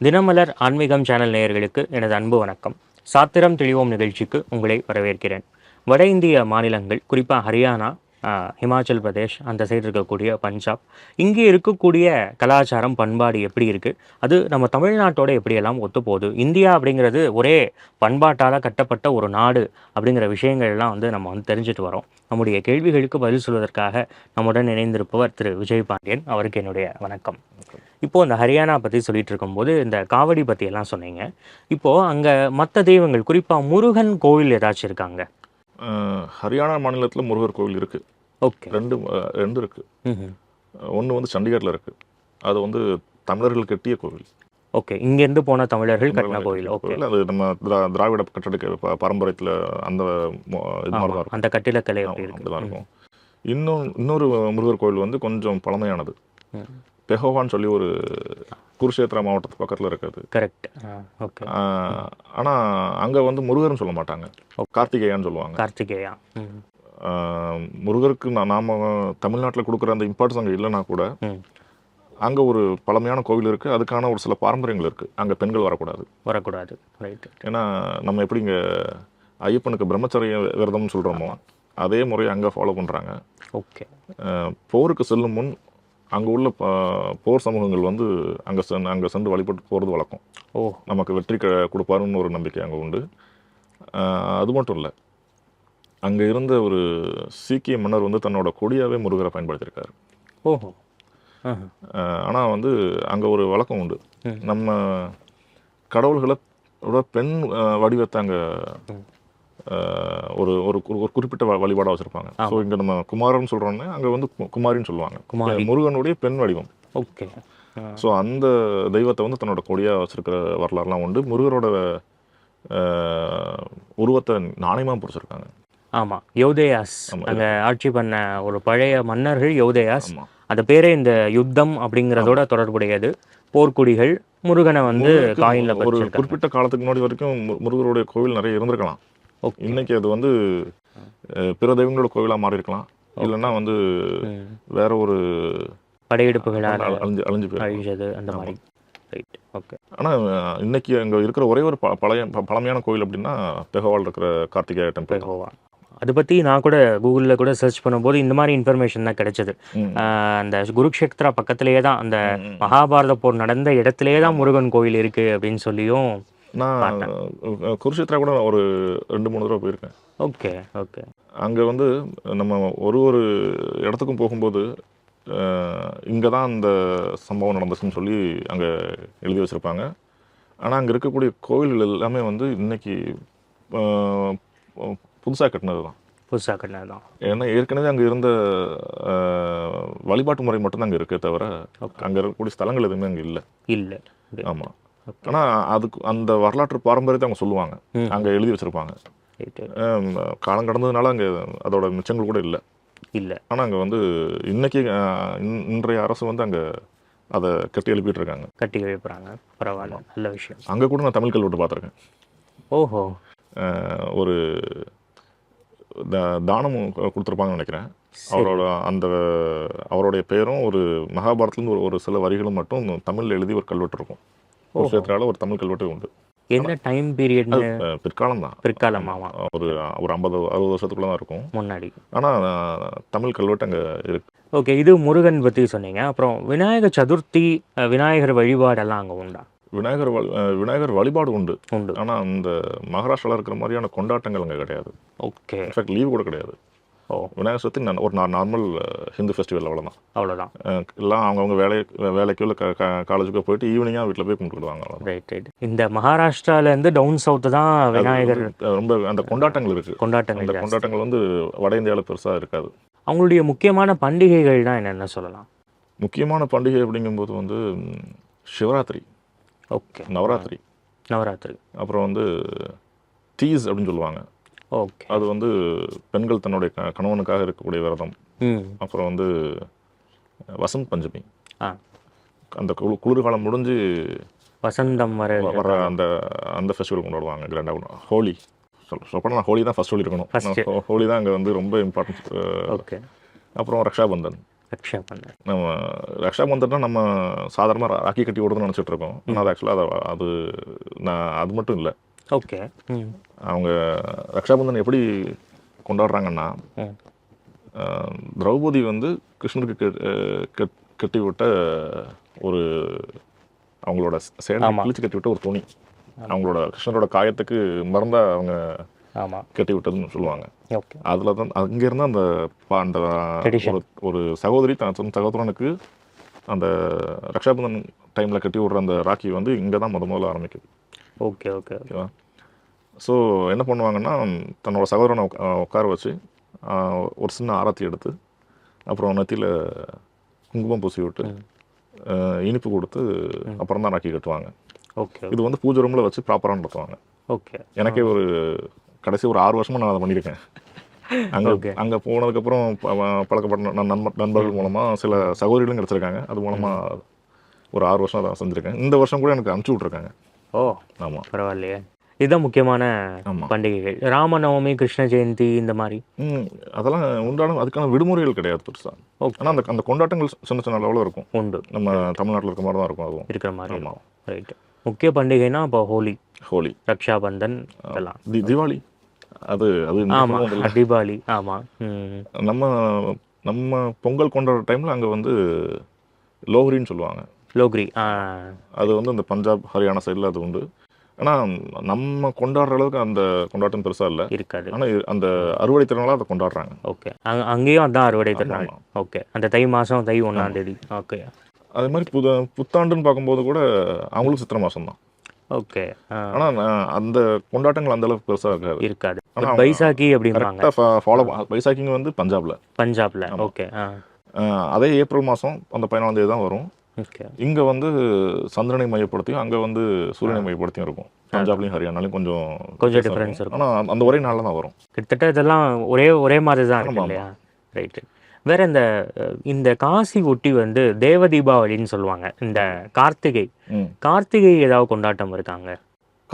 தினமலர் ஆன்மீகம் சேனல் நேயர்களுக்கு எனது அன்பு வணக்கம். சாத்திரம் தெளிவோம் நிகழ்ச்சிக்கு உங்களை வரவேற்கிறேன். வட இந்திய மாநிலங்கள் குறிப்பாக ஹரியானா ஹிமாச்சல் பிரதேஷ் அந்த சைடு இருக்கக்கூடிய பஞ்சாப் இங்கே இருக்கக்கூடிய கலாச்சாரம் பண்பாடு எப்படி இருக்குது அது நம்ம தமிழ்நாட்டோட எப்படியெல்லாம் ஒத்துப்போகுது? இந்தியா அப்படிங்கிறது ஒரே பண்பாட்டால் கட்டப்பட்ட ஒரு நாடு அப்படிங்கிற விஷயங்கள்லாம் வந்து நம்ம வந்து தெரிஞ்சுட்டு வரோம். நம்முடைய கேள்விகளுக்கு பதில் சொல்வதற்காக நம்முடன் இணைந்திருப்பவர் திரு. விஜய் பாண்டியன் அவருக்கு என்னுடைய வணக்கம். இப்போ இந்த ஹரியானா பற்றி சொல்லிட்டு இருக்கும்போது இந்த காவடி பற்றி எல்லாம் சொன்னீங்க. இப்போ அங்கே மற்ற தெய்வங்கள் குறிப்பாக முருகன் கோவில் ஏதாச்சும் இருக்காங்க? ஹரியானா மாநிலத்தில் முருகர் கோவில் இருக்கு. ஓகே. ரெண்டு ரெண்டு இருக்கு. ம் ஒன்று வந்து சண்டிகரில் இருக்கு. அது வந்து தமிழர்கள் கட்டிய கோவில். ஓகே. இங்கேருந்து போன தமிழர்கள் கட்டின கோவில். ஓகே. அது நம்ம திரா- திராவிட கட்டட ப- பாரம்பரியத்துல அந்த அந்த கட்டிடக்கலை அப்படிதான் இருக்கும். இன்னும் இன்னொரு முருகர் கோவில் வந்து கொஞ்சம் பழமையானது. பெஹோவான்னு சொல்லி ஒரு குருஷேத்திரா மாவட்டத்து பக்கத்துல இருக்குது கரெக்ட். ஓகே. ஆஹ், ஆனா அங்க வந்து முருகர்னு சொல்ல மாட்டாங்க. கார்த்திகேயான்னு சொல்லுவாங்க. கார்த்திகேயா. முருகருக்கு நாம தமிழ்நாட்டில் கொடுக்குற அந்த இம்பார்ட்டன்ஸ் அங்கே இல்லைனா கூட அங்கே ஒரு பழமையான கோவில் இருக்கு. அதுக்கான ஒரு சில பாரம்பரியங்கள் இருக்கு. அங்கே பெண்கள் வரக்கூடாது. வரக்கூடாது. ரைட்டு ஏன்னா நம்ம எப்படி இங்கே ஐயப்பனுக்கு பிரம்மச்சரிய விரதம்னு சொல்கிறோமோ அதே முறையை அங்கே ஃபாலோ பண்ணுறாங்க ஓகே போருக்கு செல்லும் முன் அங்கே உள்ள ப- போர் சமூகங்கள் வந்து அங்கே சென் அங்கே சென்று வழிபட்டு போகிறது வழக்கம். ஓ. நமக்கு வெற்றி க கொடுப்பாருன்னு ஒரு நம்பிக்கை அங்கே உண்டு. அது மட்டும் இல்லை. அங்கே இருந்த ஒரு சீக்கிய மன்னர் வந்து தன்னோட கொடியாவே முருகரை பயன்படுத்தியிருக்காரு ஓஹோ. ஆனால் வந்து அங்கே ஒரு வழக்கம் உண்டு. நம்ம கடவுள்களை ஓட பெண் வடிவத்தை அங்கே. ஒரு ஒரு ஒரு குறிப்பிட்ட வ- வழிபாடா வச்சுருப்பாங்க. ஸோ இங்கே நம்ம குமாரன் சொல்கிறோன்னே அங்கே வந்து குமாரின்னு சொல்லுவாங்க. குமாரி. முருகனுடைய பெண் வடிவம். ஓகே. ஸோ அந்த தெய்வத்தை வந்து தன்னோட கொடியாக வச்சிருக்கிற வரலாறுலாம் உண்டு. முருகரோட ஆஹ், உருவத்தை நாணயமாக பிடிச்சிருக்காங்க. ஆமா. யோதேயாஸ். அங்க ஆட்சி பண்ண ஒரு பழைய மன்னர்கள் யோதேயாஸ். ஆமாம் அந்த பேரே இந்த யுத்தம் அப்படிங்கிறதோட தொடர்புடையது. போர்க்குடிகள் முருகனை வந்து காயின்ல ஒரு குறிப்பிட்ட காலத்துக்கு முன்னாடி வரைக்கும் முருகருடைய கோவில் நிறைய இருந்திருக்கலாம். இன்னைக்கு அது வந்து பிற தெய்வங்களோட கோவிலா மாறி இருக்கலாம் இல்லைன்னா வந்து. வேற ஒரு படையெடுப்புகளால் அழி- அழிஞ்சு அழிஞ்சு அழிஞ்சது அந்த மாதிரி. ரைட் ஓகே ஆனா அஹ், இன்னைக்கு அங்க இருக்கிற ஒரே ஒரு பழைய பழமையான கோவில் அப்படின்னா பெகவால் இருக்கிற கார்த்திகேய டெம்பிள் தான். கோவா அதை பற்றி நான் கூட கூகுளில் கூட சர்ச் பண்ணும்போது இந்த மாதிரி இன்ஃபர்மேஷன் தான் கிடைச்சது. அந்த குருக்ஷேத்ரா பக்கத்திலேயே தான் அந்த. மகாபாரத போர் நடந்த இடத்துலயே தான் முருகன் கோயில் இருக்கு அப்படின்னு சொல்லியும் நான் குருஷேத்ரா கூட ஒரு ரெண்டு மூணு தடவை போயிருக்கேன். Okay okay. அங்க வந்து நம்ம ஒரு ஒரு இடத்துக்கும் போகும்போது இங்கே தான் அந்த சம்பவம் நடந்துச்சுன்னு சொல்லி அங்கே எழுதி வச்சுருப்பாங்க. ஆனால் அங்கே இருக்கக்கூடிய கோவில்கள் எல்லாமே வந்து இன்னைக்கு புதுசாக கட்டினது தான் புதுசாக கட்டினது தான் ஏன்னா ஏற்கனவே அங்கே இருந்த வழிபாட்டு முறை மட்டும்தான் அங்கே இருக்கே தவிர அங்கே இருக்கக்கூடிய ஸ்தலங்கள் எதுவுமே அங்கே இல்லை. இல்லை. ஆமாம் ஆனால் அதுக்கு அந்த வரலாற்று பாரம்பரியத்தை அவங்க சொல்லுவாங்க. அங்கே எழுதி வச்சுருப்பாங்க. காலம் கடந்ததுனால அங்கே அதோட மிச்சங்கள் கூட இல்லை. இல்லை. ஆனால் அங்கே வந்து இன்னைக்கு இன்றைய அரசு வந்து அங்கே அதை கட்டி எழுப்பிட்டு இருக்காங்க. கட்டி எழுப்புறாங்க பரவாயில்ல. நல்ல விஷயம். அங்கே கூட நான் தமிழ் கல்வெட்டு பார்த்துருக்கேன். ஓஹோ. ஒரு தானமும் கொடுத்திருப்பாங்கன்னு நினைக்கிறேன். அவரோட அந்த அவருடைய பேரும் ஒரு மகாபாரத்லேருந்து ஒரு ஒரு சில வரிகளும் மட்டும் தமிழில் எழுதி ஒரு கல்வெட்டு இருக்கும். ஒரு ஒரு தமிழ் கல்வெட்டு உண்டு. என்ன டைம் பீரியட்னு அஹ், பிற்காலம் தான் பிற்காலம் ஆமா. ஒரு ஒரு ஐம்பது அறுபது வருஷத்துக்குள்ள தான் இருக்கும். முன்னாடி. ஆனால் தமிழ் கல்வெட்டு அங்கே இருக்கு. ஓகே இது முருகன் பற்றி சொன்னீங்க. அப்புறம் விநாயகர் சதுர்த்தி விநாயகர் வழிபாடெல்லாம் அங்கே உண்டா? விநாயகர் விநாயகர் வழிபாடு உண்டு. உண்டு. ஆனால் அந்த மகாராஷ்டிராவில் இருக்கிற மாதிரியான கொண்டாட்டங்கள் அங்கே கிடையாது. ஓகே. இன்ஃபேக்ட் லீவ் கூட கிடையாது. ஓ விநாயகர் சதுர்த்தி நான் ஒரு நார்மல் ஹிந்து ஃபெஸ்டிவல் அவ்வளோதான் அவ்வளோதான் எல்லாம் அவங்கவுங்க வேலை வேலைக்கோ இல்லை காலேஜுக்கோ போயிட்டு ஈவினிங்காக வீட்டில் போய் கும்பிட்டுடுவாங்க அவ்வளோதான் ரைட் ரைட் இந்த மகாராஷ்டிராலேருந்து டவுன் சவுத்து தான் விநாயகர் ரொம்ப அந்த கொண்டாட்டங்கள் இருக்குது கொண்டாட்டங்கள் அந்த. கொண்டாட்டங்கள் வந்து வட இந்தியாவில் பெருசாக இருக்காது. அவங்களுடைய முக்கியமான பண்டிகைகள் தான் என்னென்ன சொல்லலாம்? முக்கியமான பண்டிகை அப்படிங்கும்போது வந்து சிவராத்திரி. ஓகே. நவராத்திரி. நவராத்திரி. அப்புறம் வந்து தீஸ் அப்படின்னு சொல்லுவாங்க. அது வந்து பெண்கள் தன்னுடைய கணவனுக்காக இருக்கக்கூடிய விரதம். அப்புறம் வந்து வசந்த் பஞ்சமி. அந்த குளு குளிர்காலம் முடிஞ்சு வசந்தம் வர வர அந்த அந்த ஃபெஸ்டிவல் கொண்டாடுவாங்க கிராண்டாக ஹோலி. சொல் சொல்லப்போனால் ஹோலி தான் ஃபர்ஸ்ட் சொல்லியிருக்கணும் ஹோலி தான் அங்கே வந்து ரொம்ப இம்பார்ட்டன்ஸ் ஓகே. அப்புறம் ரக்ஷாபந்தன். ரக்ஷாபந்தன். நம்ம ரக்ஷாபந்தன்னா நம்ம சாதாரணமாக ராக்கி கட்டி விடுறதுன்னு நினச்சிட்டு இருக்கோம். ஆனால் அது ஆக்சுவலாக அது அது நான் அது மட்டும் இல்லை. ஓகே. அவங்க ரக்ஷாபந்தன் எப்படி கொண்டாடுறாங்கன்னா திரௌபதி வந்து கிருஷ்ணருக்கு கட்டி விட்ட ஒரு அவங்களோட ஆமா. கிழிச்சு கட்டி விட்ட ஒரு துணி. அவங்களோட கிருஷ்ணரோட காயத்துக்கு மறந்தா அவங்க ஆமாம் கட்டி விட்டதுன்னு சொல்லுவாங்க. ஓகே. அதில் தான் அங்கேருந்து அந்த அந்த. ஒரு சகோதரி தன் சகோதரனுக்கு அந்த ரக்ஷாபந்தன் டைமில் கட்டி விடுற அந்த ராக்கி வந்து இங்கே தான் முத முதல்ல ஆரம்பிக்குது. ஓகே ஓகே ஓகேவா? ஸோ என்ன பண்ணுவாங்கன்னா தன்னோட சகோதரனை உட்கார வச்சு ஒரு சின்ன ஆரத்தி எடுத்து அப்புறம் நெத்தியில் குங்குமம் பூசி விட்டு இனிப்பு கொடுத்து அப்புறம் தான் ராக்கி கட்டுவாங்க. ஓகே இது வந்து பூஜை ரூமில் வச்சு ப்ராப்பராக நடத்துவாங்க. ஓகே. எனக்கே ஒரு கடைசி ஒரு ஆறு வருஷமா நான் அதை பண்ணியிருக்கேன். அங்கே. அங்கே போனதுக்கப்புறம் பழக்கப்பட்ட நண்- நண்ப- நண்பர்கள் மூலமாக சில சகோதரிகளும் கிடச்சிருக்காங்க. அது மூலமாக ஒரு ஆறு வருஷம் அதை செஞ்சுருக்கேன். இந்த வருஷம் கூட எனக்கு அனுப்பிச்சி விட்ருக்காங்க ஓ ஆமாம் பரவாயில்லையே. இதுதான் முக்கியமான ஆமாம் பண்டிகைகள். ராமநவமி கிருஷ்ண ஜெயந்தி இந்த மாதிரி. அதெல்லாம் உண்டான அதுக்கான விடுமுறைகள் கிடையாது பெருசாக. ஆனால் அந்த அந்த கொண்டாட்டங்கள் சின்ன சின்ன அளவில் இருக்கும். உண்டு. நம்ம தமிழ்நாட்டில் இருக்க மாதிரி தான் இருக்கும் அதுவும். இருக்கிற மாதிரி ஆமா. இருக்கும். ரைட் முக்கிய பண்டிகைனா இப்போ ஹோலி. ஹோலி. ரக்ஷாபந்தன் இதெல்லாம். தீபாவளி. அது அது ஆமா மிகவும் இல்லை. தீபாவளி. ஆமா. ம் நம்ம நம்ம பொங்கல் கொண்டாடுற டைமில் அங்கே வந்து லோஹரின்னு சொல்லுவாங்க. லோக்ரி அது வந்து இந்த பஞ்சாப் ஹரியானா சைடில் அது உண்டு. ஆனால் நம்ம கொண்டாடுற அளவுக்கு அந்த கொண்டாட்டம் பெருசாக இல்லை. இருக்காது. ஆனால் அந்த அறுவடை திறனால அதை கொண்டாடுறாங்க. ஓகே. அங்க அங்கேயும் அதான் அறுவடை திருநாள். ஓகே. அந்த தை மாசம் தை ஒண்ணாம் தேதி. ஓகே. அதே மாதிரி புத புத்தாண்டுன்னு பார்க்கும்போது கூட அவங்களும் சித்திரை மாதம் தான் ஓகே ஆனால் அந்த கொண்டாட்டங்கள் அந்த அளவுக்கு பெருசாக இருக்காது. இருக்காது. ஆனா But பைசாக்கி கரெக்டாக ஃபாலோ பைசாக்கிங் வந்து பஞ்சாபில். பஞ்சாப்ல. ஓகே. அதே ஏப்ரல் மாதம் அந்த பதினாலாம் தேதி தான் வரும். இங்கே வந்து சந்திரனை மையப்படுத்தியும் அங்கே வந்து சூரியனை மையப்படுத்தியும் இருக்கும். பஞ்சாப்லையும் ஹரியானாலையும் கொஞ்சம் கொஞ்சம் difference இருக்கும். ஆனால் அந்த ஒரே நாளில் தான் வரும். கிட்டத்தட்ட இதெல்லாம் ஒரே ஒரே மாதிரி தான் இருக்கு ஆமா, இல்லையா? ரைட்டு வேற இந்த இந்த காசி ஒட்டி வந்து தேவ தீபாவளின்னு சொல்லுவாங்க. இந்த கார்த்திகை. கார்த்திகை ஏதாவது கொண்டாட்டம் இருக்காங்க?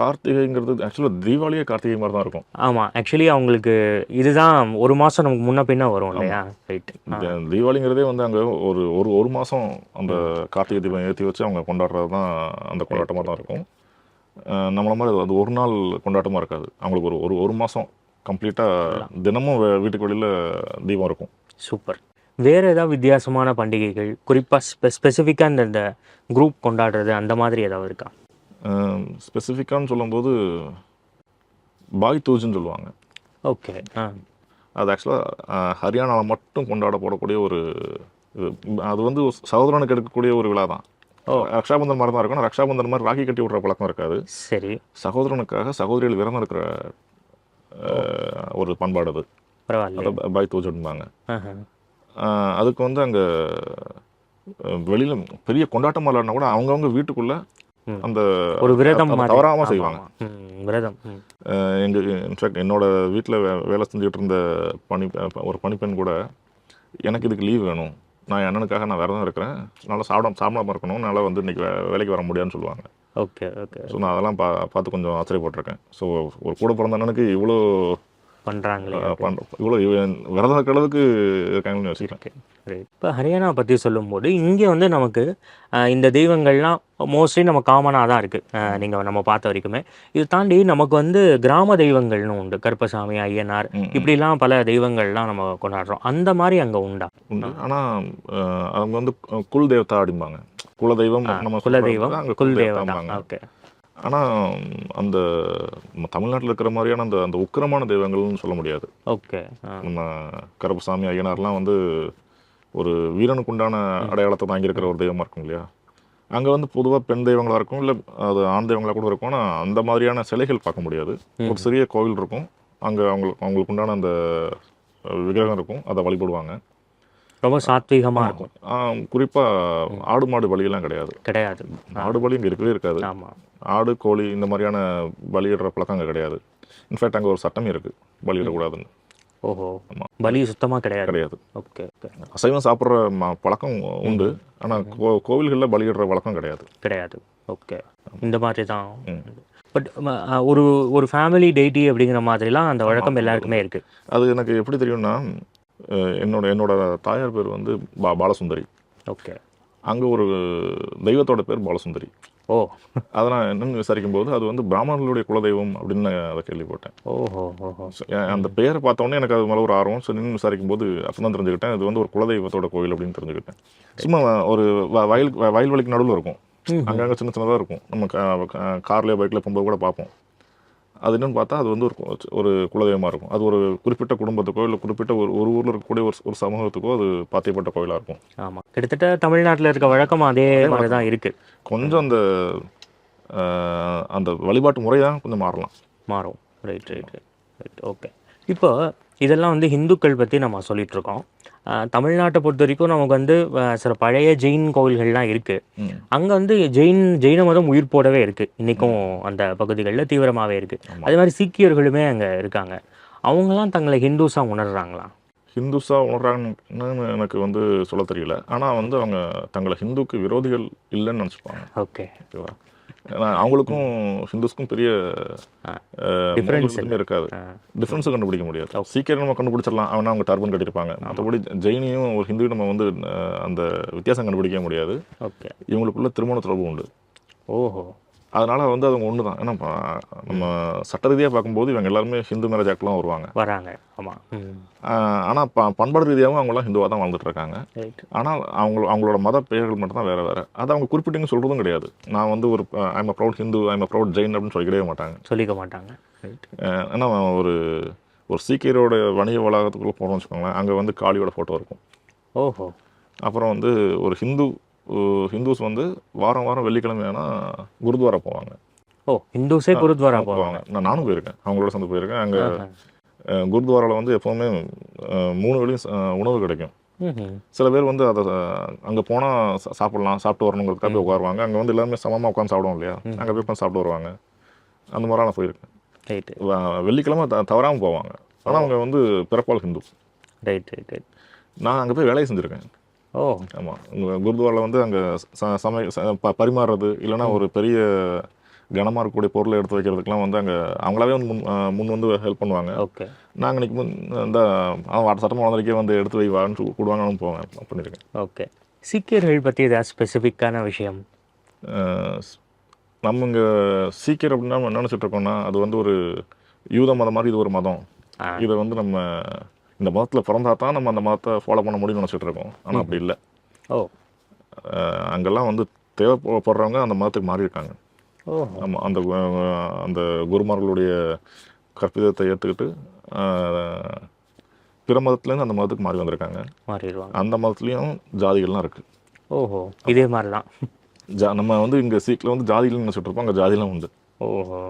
கார்த்திகைங்கிறது ஆக்சுவலாக தீபாவளியே கார்த்திகை மாதிரி தான் இருக்கும். ஆமா ஆக்சுவலி அவங்களுக்கு இதுதான் ஒரு மாசம் நமக்கு முன்ன பின்ன வரும் இல்லையா? இந்த தீபாவளிங்கிறதே வந்து அங்கே ஒரு ஒரு ஒரு மாதம் அந்த கார்த்திகை தீபம் ஏற்றி வச்சு அவங்க கொண்டாடுறது தான் அந்த கொண்டாட்டமாக தான் இருக்கும். நம்மள மாதிரி அது- ஒரு நாள் கொண்டாட்டமாக இருக்காது. அவங்களுக்கு ஒரு ஒரு ஒரு மாதம் கம்ப்ளீட்டாக தினமும் வீட்டுக்கு வெளியில் தீபம் இருக்கும். சூப்பர் வேற ஏதாவது வித்தியாசமான பண்டிகைகள் குறிப்பா ஸ்பெ ஸ்பெசிஃபிக்காக இந்த இந்த குரூப் கொண்டாடுறது அந்த மாதிரி ஏதாவது இருக்கா? ஸ்பெசிஃபிக்கான்னு சொல்லும்போது பாய் தூஜ்னு சொல்லுவாங்க. ஓகே. ஆ. அது ஆக்சுவலாக ஹரியானாவில் மட்டும் கொண்டாடப்படக்கூடிய ஒரு இது. அது வந்து ஒரு சகோதரனுக்கு எடுக்கக்கூடிய ஒரு விழா தான். ரக்ஷாபந்தன் மாதிரி தான் இருக்கும் ஆனால் ரக்ஷாபந்தன் மாதிரி ராக்கி கட்டி விடுற பழக்கம் இருக்காது. சரி. சகோதரனுக்காக சகோதரிகள் விரதம் இருக்கிற ஒரு பண்பாடு அது. பாய் தூஜ்ன்பாங்க அதுக்கு வந்து அங்கே வெளியில் பெரிய கொண்டாட்டம் இல்லைன்னா கூட அவங்கவுங்க வீட்டுக்குள்ள. அந்த ஒரு விரதம் அதை மாதிரி. தவறாம ஆமா, செய்வாங்க. விரதம். ம். எங்கள் இன்ஃபேக்ட் என்னோட வீட்டில் வேலை செஞ்சுட்டு இருந்த பணி ஒரு பணிப்பெண் கூட எனக்கு இதுக்கு லீவ் வேணும். நான் அண்ணனுக்காக நான் விரதம் இருக்கிறேன். நல்லா சாப்பிட சாப்பிடாம இருக்கணும். என்னால் வந்து இன்னைக்கு வே- வேலைக்கு வர முடியாதுன்னு சொல்லுவாங்க. Okay okay. ஸோ நான் அதெல்லாம் பா பார்த்து கொஞ்சம் ஆச்சரியப்பட்டிருக்கேன். ஸோ ஒரு கூட பிறந்த அண்ணனுக்கு இவ்வளோ பண்ற- இவ்வளோ இவ- விரதம் இருக்காங்கன்னு இப்போ ஹரியானா பற்றி சொல்லும்போது இங்கே வந்து நமக்கு இந்த தெய்வங்கள்லாம் மோஸ்ட்லி நம்ம காமனாக தான் இருக்குது நீங்கள் நம்ம பார்த்த வரைக்குமே. இது தாண்டி நமக்கு வந்து கிராம தெய்வங்கள்னு உண்டு. கருப்பசாமி ஐயனார். இப்படிலாம் பல தெய்வங்கள்லாம் நம்ம கொண்டாடுறோம். அந்த மாதிரி அங்கே உண்டா? உண்டு. ஆனால் அவங்க வந்து குல் தேவதா அப்படிம்பாங்க. குல தெய்வம் நம்ம குலதெய்வம் குல் தேவதா ஓகே. ஆனால் அந்த நம்ம தமிழ்நாட்டில் இருக்கிற மாதிரியான அந்த அந்த உக்கிரமான தெய்வங்கள்னு சொல்ல முடியாது. ஓகே. நம்ம கருப்பசாமி ஐயனார்லாம் வந்து ஒரு வீரனுக்கு உண்டான அடையாளத்தை தாங்கியிருக்கிற ஒரு தெய்வமாக இருக்கும் இல்லையா? அங்கே வந்து பொதுவாக பெண் தெய்வங்களாக இருக்கும் இல்லை அது ஆண் தெய்வங்களாக கூட இருக்கும். ஆனால் அந்த மாதிரியான சிலைகள் பார்க்க முடியாது. ஒரு சிறிய கோவில் இருக்கும். அங்கே அவங்களுக்கு அவங்களுக்கு உண்டான அந்த விக்கிரகம் இருக்கும். அதை வழிபடுவாங்க. ரொம்ப சாத்வீகமாக இருக்கும். குறிப்பாக ஆடு மாடு பலியெல்லாம் கிடையாது. கிடையாது. ஆடு பலி இங்கே இருக்கவே இருக்காது. ஆமாம் ஆடு கோழி இந்த மாதிரியான பலியிடுற பழக்கம் அங்கே கிடையாது. இன்ஃபேக்ட் அங்கே ஒரு சட்டம் இருக்குது பலியிடக்கூடாதுன்னு ஓஹோ. ஆமா. பலி சுத்தமாக கிடையாது. கிடையாது. Okay okay. அசைவம் சாப்பிட்ற பழக்கம் உண்டு. ஆனால் கோ கோவில்களில் பலியிடுற வழக்கம் கிடையாது. கிடையாது. ஓகே. இந்த மாதிரி தான். பட் ஒரு ஒரு ஃபேமிலி டெய்டி அப்படிங்கிற மாதிரிலாம் அந்த வழக்கம் எல்லாருக்குமே இருக்கு. அது எனக்கு எப்படி தெரியும்னா என்னோட என்னோட தாயார் பேர் வந்து பா பாலசுந்தரி. ஓகே. அங்கே ஒரு தெய்வத்தோட பேர் பாலசுந்தரி. ஓ. அதை நான் என்னன்னு விசாரிக்கும் போது அது வந்து பிராமணர்களுடைய குலதெய்வம் அப்படின்னு அதை கேள்விப்பட்டேன். ஓஹோ அந்த பேரை பார்த்த உடனே எனக்கு அது மேலே ஒரு ஆர்வம். ஸோ நின்று விசாரிக்கும் போது அப்போ தான் தெரிஞ்சுக்கிட்டேன். இது வந்து ஒரு குலதெய்வத்தோட கோயில் அப்படின்னு தெரிஞ்சுக்கிட்டேன். சும்மா ஒரு வ- வயல் வ- வயல்வெளிக்கு நடுவில் இருக்கும். அங்கங்கே சின்ன சின்னதாக இருக்கும். நம்ம கார்லேயோ பைக்கில் போகும்போது கூட பார்ப்போம். அது என்னன்னு பார்த்தா அது வந்து ஒரு ஒரு குலதெய்வமாக இருக்கும். அது ஒரு குறிப்பிட்ட குடும்பத்துக்கோ இல்லை குறிப்பிட்ட ஒரு ஒரு ஊரில் இருக்கக்கூடிய ஒரு ஒரு சமூகத்துக்கோ அது பாத்தியப்பட்ட கோயிலாக இருக்கும். ஆமாம் கிட்டத்தட்ட தமிழ்நாட்டில் இருக்க வழக்கம் அதே மாதிரி தான் இருக்குது கொஞ்சம் அந்த அந்த வழிபாட்டு முறை தான் கொஞ்சம் மாறலாம். மாறும். ரைட் ரைட் ரைட் ஓகே இப்போ இதெல்லாம் வந்து இந்துக்கள் பற்றி நம்ம சொல்லிட்டு இருக்கோம். ஆஹ் தமிழ்நாட்டை பொறுத்த வரைக்கும் நமக்கு வந்து சில பழைய ஜெயின் கோவில்கள்லாம் இருக்குது. அங்கே வந்து ஜெயின் ஜெயின மதம் உயிர் போடவே இருக்குது இன்றைக்கும் அந்த பகுதிகளில் தீவிரமாகவே இருக்குது. அதே மாதிரி சீக்கியர்களுமே அங்கே இருக்காங்க. அவங்களாம் தங்களை ஹிந்துஸாக உணர்றாங்களா? ஹிந்துஸா உணர்றாங்கன்னு எனக்கு வந்து சொல்ல தெரியல. ஆனால் வந்து அவங்க தங்களை ஹிந்துக்கு விரோதிகள் இல்லைன்னு நினச்சிப்பாங்க. ஓகே. ஓகேவா? அவங்களுக்கும் ஹிந்துஸ்க்கும் பெரிய எதுவுமே இருக்காது. டிஃப்ரென்ஸும் கண்டுபிடிக்க முடியாது. சீக்கிரம் நம்ம கண்டுபிடிச்சிடலாம் அவனா அவங்க டர்பன் கட்டியிருப்பாங்க. மற்றபடி ஜெயினியும் ஒரு ஹிந்துவும் நம்ம வந்து அந்த வித்தியாசம் கண்டுபிடிக்க முடியாது. ஓகே இவங்களுக்குள்ள திருமண தொடர்பு உண்டு. ஓஹோ. அதனால வந்து அவங்க ஒன்று தான் ஏன்னா நம்ம சட்ட ரீதியாக பார்க்கும்போது இவங்க எல்லாருமே ஹிந்து மேரேஜ் ஆக்ட்லாம் வருவாங்க. வராங்க. ஆமாம் ஆனால் ப பண்பாடு ரீதியாகவும் அவங்களாம் ஹிந்துவாக தான் வாழ்ந்துட்டு இருக்காங்க ஆனால் அவங்க அவங்களோட மத பெயர்கள் மட்டும் தான் வேறு வேறு. அது அவங்க குறிப்பிட்டுங்க சொல்கிறதும் கிடையாது. நான் வந்து ஒரு I'm a proud Hindu I'm a proud Jain அப்படின்னு சொல்லிக்கிடவே மாட்டாங்க. சொல்லிக்க மாட்டாங்க. ஏன்னா ஒரு ஒரு சீக்கியரோட வணிக வளாகத்துக்குள்ளே போகிறோம்னு வச்சுக்கோங்களேன் அங்கே வந்து காளியோட ஃபோட்டோ இருக்கும். ஓஹோ. அப்புறம் வந்து ஒரு ஹிந்து ஹிந்துஸ் வந்து வாரம் வாரம் வெள்ளிக்கிழமை ஆனால் குருத்வாரா போவாங்க. ஓ ஹிந்துஸே குருத்வாரா போவாங்க. நான் நானும் போயிருக்கேன். அவங்களோட சேர்ந்து போயிருக்கேன். அங்கே. குருத்வாராவில் வந்து எப்போவுமே மூணு அஹ், உணவு கிடைக்கும். சில பேர் வந்து அதை அங்கே போனால் சாப்பிடலாம் சாப்பிட்டு வரணுங்கிறதுக்காக போய் உட்காருவாங்க. அங்கே வந்து எல்லாருமே சமமாக உட்காந்து சாப்பிடுவோம் இல்லையா? அங்கே போய் உட்காந்து சாப்பிட்டு வருவாங்க. அந்த மாதிரிலாம் நான் போயிருக்கேன். ரைட்டு வ- வெள்ளிக்கிழமை த தவறாமல் போவாங்க. ஆனால் அவங்க வந்து பிறப்பால் ஹிந்து. ரைட் ரைட் ரைட் நான் அங்கே போய் வேலையை செஞ்சுருக்கேன். ஓ. ஆமாம் உங்கள் குருத்வாரில் வந்து அங்கே ச சமை ச- ப- பரிமாறுறது இல்லைன்னா ஒரு பெரிய கனமாக இருக்கக்கூடிய பொருளை எடுத்து வைக்கிறதுக்கெலாம் வந்து அங்கே அவங்களாவே வந்து முன் முன் வந்து ஹெல்ப் பண்ணுவாங்க. ஓகே. நாங்கள் நிற்கும் இந்த அவன் சட்டமாக வளர்ந்துருக்கே வந்து எடுத்து வை வான்னு சொல்லி கூடுவாங்க போவேன். பண்ணியிருக்கேன் ஓகே. சீக்கியர்கள் பற்றி ஏதாவது ஸ்பெசிஃபிக்கான விஷயம்? நம்ம இங்கே சீக்கிரம் அப்படின்னா நம்ம இருக்கோம்னா அது வந்து ஒரு யூத மதம் மாதிரி இது ஒரு மதம். இதை வந்து நம்ம இந்த மதத்தில் பிறந்தா தான் நம்ம அந்த மதத்தை ஃபாலோ பண்ண முடியும்னு நினச்சிட்டு இருக்கோம். ஆனால் அப்படி இல்லை. ஓ. அங்கெல்லாம் வந்து தேவைப்படுறவங்க அந்த மதத்துக்கு மாறி இருக்காங்க ஓ. ஆமாம் அந்த அந்த குருமார்களுடைய கற்பிதத்தை ஏற்றுக்கிட்டு பிற மதத்துலேருந்து அந்த மதத்துக்கு மாறி வந்திருக்காங்க. மாறிடுவாங்க அந்த மதத்துலேயும் ஜாதிகள்லாம் இருக்குது ஓஹோ இதே மாதிரி தான் ஜா நம்ம வந்து இங்கே சீக்கில் வந்து ஜாதிகள்னு நினச்சிட்டு இருப்போம் அங்கே ஜாதிலாம் உண்டு. ஓஹோ.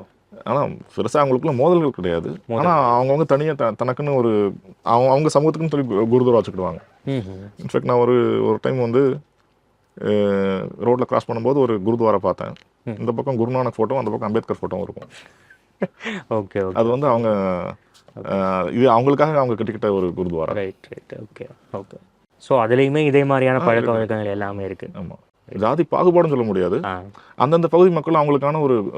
ஆனால் பெருசாக அவங்களுக்குள்ள மோதல்கள் கிடையாது. ஆனால் அவங்கவுங்க தனியாக த தனக்குன்னு ஒரு அவங்க அவங்க சமூகத்துக்குன்னு சொல்லி கு- குருதுவா வச்சுக்கிடுவாங்க. இன்ஃபேக்ட் நான் ஒரு ஒரு டைம் வந்து ரோட்டில் கிராஸ் பண்ணும்போது ஒரு குருத்வாரா பார்த்தேன். இந்த பக்கம் குருநானக் ஃபோட்டோ அந்த பக்கம் அம்பேத்கர் ஃபோட்டோவும் இருக்கும். Okay okay. அது வந்து அவங்க இது அவங்களுக்காக அவங்க கட்டிக்கிட்ட ஒரு gurdwara. Right right okay okay so அதுலேயுமே இதே மாதிரியான பழக்க வழக்கங்கள் எல்லாமே இருக்குது ஆமாம் ஜாதி பாகுபாடுன்னு சொல்ல முடியாது. அந்தந்த பகுதி மக்கள் அவங்களுக்கான ஒரு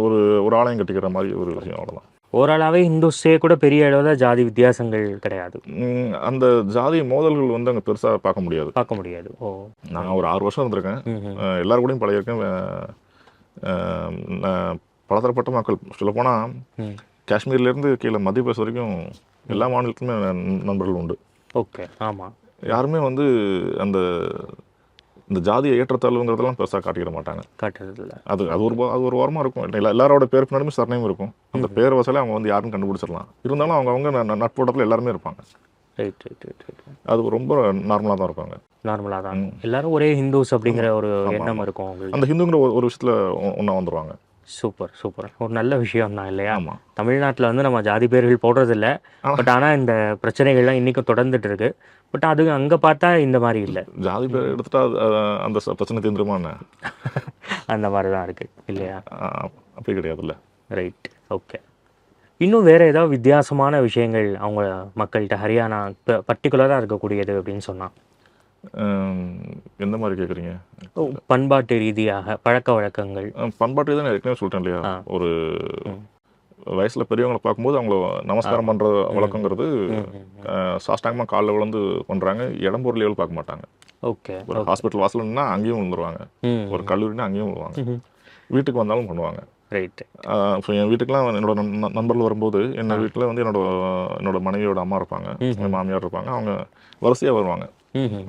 ஒரு ஒரு ஆலயம் கட்டிக்கிற மாதிரி ஒரு விஷயம் அவ்வளோதான் ஓவராலாகவே ஹிந்துஸே கூட பெரிய அளவில் ஜாதி வித்தியாசங்கள் கிடையாது. அந்த ஜாதி மோதல்கள் வந்து அங்கே பெருசாக பார்க்க முடியாது. பார்க்க முடியாது. ஓ. நான் ஒரு ஆறு வருஷம் இருந்திருக்கேன். ம் ம் அஹ் எல்லார் கூடயும் நான் பலதரப்பட்ட மக்கள். சொல்லப்போனால் காஷ்மீர்லேருந்து கீழே மத்திய பிரதேச வரைக்கும் எல்லா மாநிலத்துலையுமே நண்- நண்பர்கள் உண்டு. ஓகே ஆமாம் யாருமே வந்து அந்த இந்த ஜாதிய ஏற்றத்தாழ்வுங்கிறதெல்லாம் பெருசாக காட்டிக்கிட மாட்டாங்க. காட்டுறதில்ல. அது அது ஒரு அது ஒரு ஓரமாக இருக்கும். எல்லா எல்லாரோட பேர் பின்னாடியுமே சர்னையும் இருக்கும். அந்த பேர் வசலே அவங்க வந்து யாருன்னு கண்டுபிடிச்சிடலாம். இருந்தாலும் அவங்க அவங்க நட்போட்டத்தில் எல்லாருமே இருப்பாங்க. ரைட் ரைட் ரைட் ரைட் அது ரொம்ப நார்மலாக தான் இருப்பாங்க. நார்மலாக தான். எல்லாரும் ஒரே ஹிந்துஸ் அப்படிங்கிற ஒரு எண்ணம் இருக்கும் அந்த ஹிந்துங்கிற ஒரு ஒரு விஷயத்தில் ஒன்றா வந்துடுவாங்க சூப்பர் சூப்பர். ஒரு நல்ல விஷயம் தான் இல்லையா? ஆமாம் தமிழ்நாட்டில் வந்து நம்ம ஜாதி பேர்கள் போடுறதில்ல. பட் ஆனால் இந்த பிரச்சனைகள்லாம் இன்றைக்கும் தொடர்ந்துட்டு இருக்கு பட் அது அங்கே பார்த்தா இந்த மாதிரி இல்லை. ஜாதி பேர் எடுத்துட்டா அந்த பிரச்சனை தீர்ந்துருமா என்ன? அந்த மாதிரி தான் இருக்கு இல்லையா? அப்படி கிடையாதுல்ல. ரைட் ஓகே இன்னும் வேற ஏதாவது வித்தியாசமான விஷயங்கள் அவங்க மக்கள்கிட்ட ஹரியானா பர்டிகுலராக இருக்கக்கூடியது அப்படின்னு சொன்னா? அஹ், எந்த மாதிரி கேட்குறீங்க பண்பாட்டு ரீதியாக பழக்க வழக்கங்கள். பண்பாட்டு தான் நான் ஏற்கனவே சொல்லிட்டேன் இல்லையா. ஒரு. வயசுல பெரியவங்களை பார்க்கும்போது அவங்கள நமஸ்காரம் பண்ற வழக்கங்கிறது ம், ம், ம். அஹ், சாஷ்டாங்கமா காலில் விழுந்து பண்றாங்க இடம் பொருள் லெவல் பார்க்க மாட்டாங்க. ஓகே ஒரு ஹாஸ்பிட்டல் வாசல்னா அங்கேயும் விழுந்துருவாங்க. ஒரு கல்லூரினா அங்கேயும் விழுவாங்க. வீட்டுக்கு வந்தாலும் பண்ணுவாங்க. ரைட்டு இப்போ என் வீட்டுக்குலாம் என்னோட நண்- நண்பர்கள் வரும்போது என்ன வீட்டில் வந்து என்னோட என்னோட மனைவியோட அம்மா இருப்பாங்க என் மாமியார் இருப்பாங்க அவங்க வரிசையாக வருவாங்க.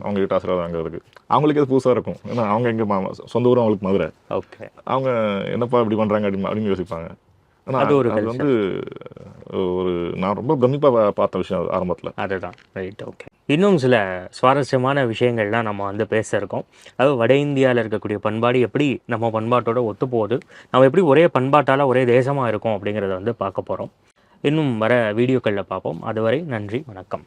அவங்க கிட்ட ஆசீர்வாதம் வாங்குறதுக்கு. அவங்களுக்கு புதுசாக இருக்கும். ஏன்னா அவங்க எங்க சொந்த ஊர் அவங்களுக்கு மதுரை. ஓகே. அவங்க என்னப்பா இப்படி பண்ணுறாங்க அப்படின்னு அப்படின்னு யோசிப்பாங்க. ஆனால் அது ஒரு அது வந்து ஒரு நான் ரொம்ப பிரமிப்பாக பார்த்த விஷயம் ஆரம்பத்தில். அதுதான். ரைட் ஓகே இன்னும் சில சுவாரஸ்யமான விஷயங்கள்லாம் நம்ம வந்து பேச இருக்கோம் அதாவது வட இந்தியாவில் இருக்கக்கூடிய பண்பாடு எப்படி நம்ம பண்பாட்டோட ஒத்து போகுது நம்ம எப்படி ஒரே பண்பாட்டால் ஒரே தேசமாக இருக்கோம் அப்படிங்கிறத வந்து பார்க்க போகிறோம் இன்னும் வர வீடியோக்களில் பார்ப்போம். அதுவரை நன்றி வணக்கம்.